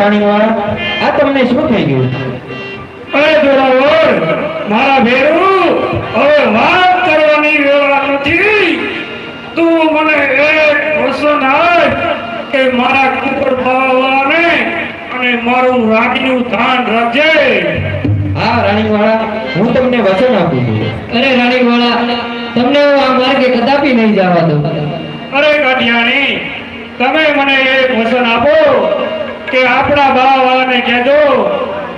રાણીવાળા આ તમને શું થઈ ગયું? અરે જોરાવર મારા ભેરું હવે વાત કરવાની વેળા નથી. તું મને એક વસન આપ કે મારા કુકર બાવાને અને મારું રાજ્યનું ધ્યાન રાખજે. હા રાણીવાળા હું તમને વચન આપું છું. અરે રાણીવાળા તમને હું આ માર્ગે કદાપી નહીં જવા દઉં. અરે કાઠિયાણી તમે મને એક વચન આપો કે આપણા બાવાને કહેજો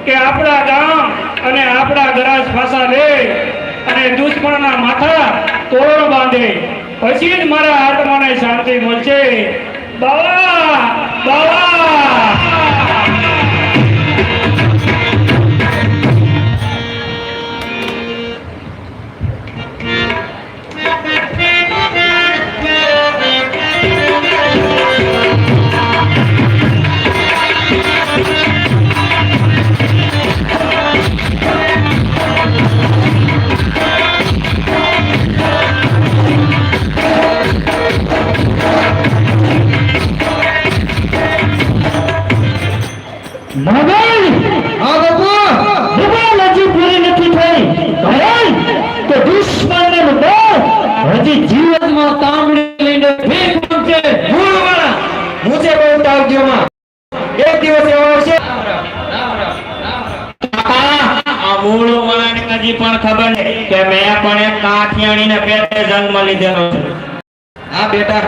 કે આપણા ગામ અને આપણા ગરાજ પાસા લે અને દુશ્મનના માથા તોરણ બાંધે. પછી જ મારા આત્માને શાંતિ મળશે. બાવા બાવા! હા બાપુ ભગવાન હજી પૂરી નથી થઈ. કારણ કે દુશ્મનને મુદ્દે હજી જીવનમાં તાંબડી લઈને ફેંકવાનું છે મૂળવાળા મુજે બહુ તાવજોમાં એક દિવસ એવો આવશે. આ મૂળ મને હજી પણ ખબર છે કે મેં પણ એક કાઠિયાણીને પેટે જન્મ લીધેલો છે. હા બેટા.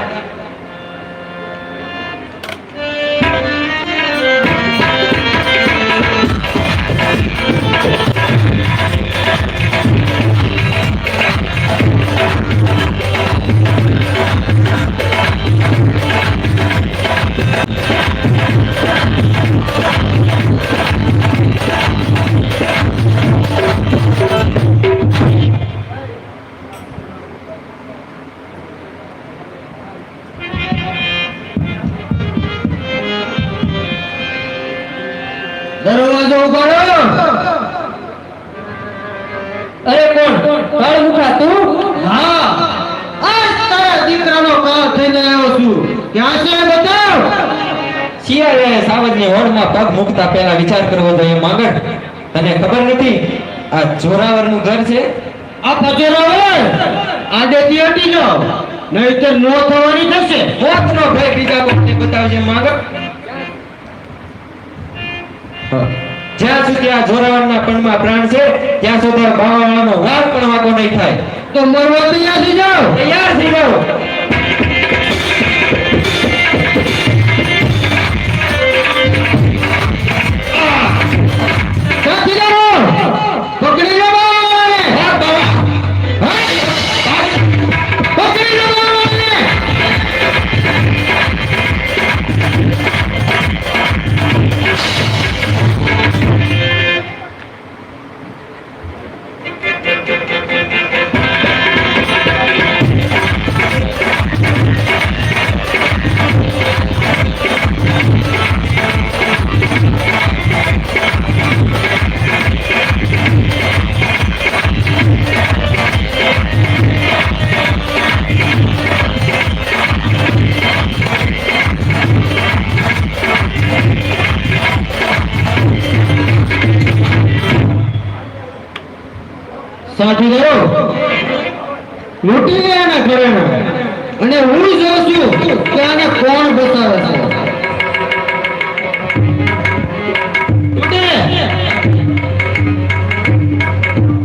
ઘર છે? આ પજેરો હોય આડેથી હટી જાઓ નો થવાની બતાવજે માંગણ. જ્યાં સુધી આ જોરાવરના પણમાં પ્રાણ છે ત્યાં સુધી આ બાવાવાળાનો વાળ પણ વાગો નહીં થાય. તો મરવા તૈયાર થઈ જાઓ. તૈયાર થઈ જાઓ. સાથી જાઓ લૂંટી ગયા ના અને હું જોઉં છું કે આને કોણ બતાવે